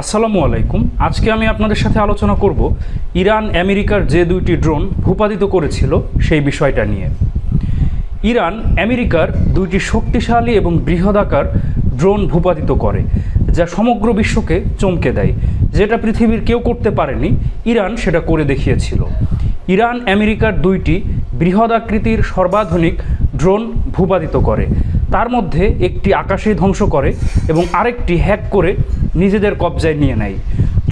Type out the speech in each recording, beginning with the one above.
আসসালামু আলাইকুম। আজকে আমি আপনাদের সাথে আলোচনা করব ইরান আমেরিকার যে দুইটি ড্রোন ভূপাতিত করেছিল সেই বিষয়টা নিয়ে। ইরান আমেরিকার দুইটি শক্তিশালী এবং বৃহদাকার ড্রোন ভূপাতিত করে, যা সমগ্র বিশ্বকে চমকে দেয়। যেটা পৃথিবীর কেউ করতে পারেনি, ইরান সেটা করে দেখিয়েছিল। ইরান আমেরিকার দুইটি বৃহদাকৃতির সর্বাধুনিক ড্রোন ভূপাতিত করে। তার মধ্যে একটি আকাশে ধ্বংস করে এবং আরেকটি হ্যাক করে নিজেদের কবজায় নিয়ে নেয়।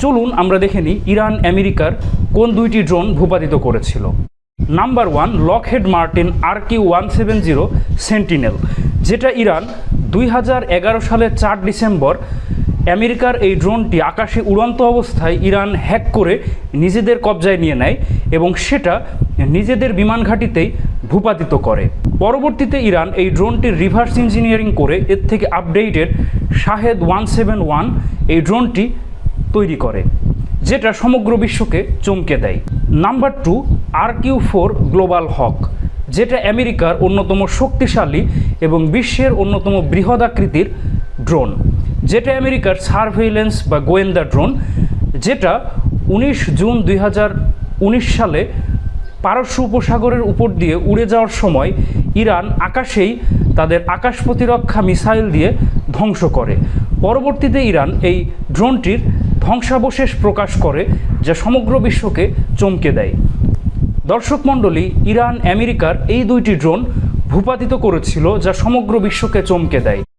চলুন আমরা দেখে নিই ইরান, আমেরিকার কোন দুইটি ড্রোন ভূপাতিত করেছিল। Number one, Lockheed Martin R Q one seven zero Sentinel, যেটা ইরান দুই হাজার এগারো সালের চার ডিসেম্বর আমেরিকার এই ড্রোনটি আকাশে উড়ন্ত অবস্থায় ইরান হ্যাক করে নিজেদের কবজায় নিয়ে নেয় এবং সেটা নিজেদের বিমান ঘাঁটিতেই ভূপাতিত করে। পরবর্তীতে ইরান এই ড্রোনটির রিভার্স ইঞ্জিনিয়ারিং করে এর থেকে updated Shahed one seven one এই ড্রোনটি তৈরি করে, যেটা সমগ্র বিশ্বকে চমকে দেয়। Number two R Q four Global Hawk যেটা আমেরিকার অন্যতম শক্তিশালী এবং বিশ্বের অন্যতম বৃহদাকৃতির ড্রোন, যেটা আমেরিকার সার্ভেইলেন্স বা গোয়েন্দা ড্রোন, যেটা উনিশ জুন দুই হাজার উনিশ সালে পারস্য উপসাগরের উপর দিয়ে উড়ে যাওয়ার সময় ইরান আকাশেই তাদের আকাশ প্রতিরক্ষা মিসাইল দিয়ে ধ্বংস করে। পরবর্তীতে ইরান এই ড্রোনটির ধ্বংসাবশেষ প্রকাশ করে, যা সমগ্র বিশ্বকে চমকে দেয়। দর্শক মণ্ডলী ইরান আমেরিকার এই দুইটি ড্রোন ভূপাতিত করেছিল, যা সমগ্র বিশ্বকে চমকে দেয়।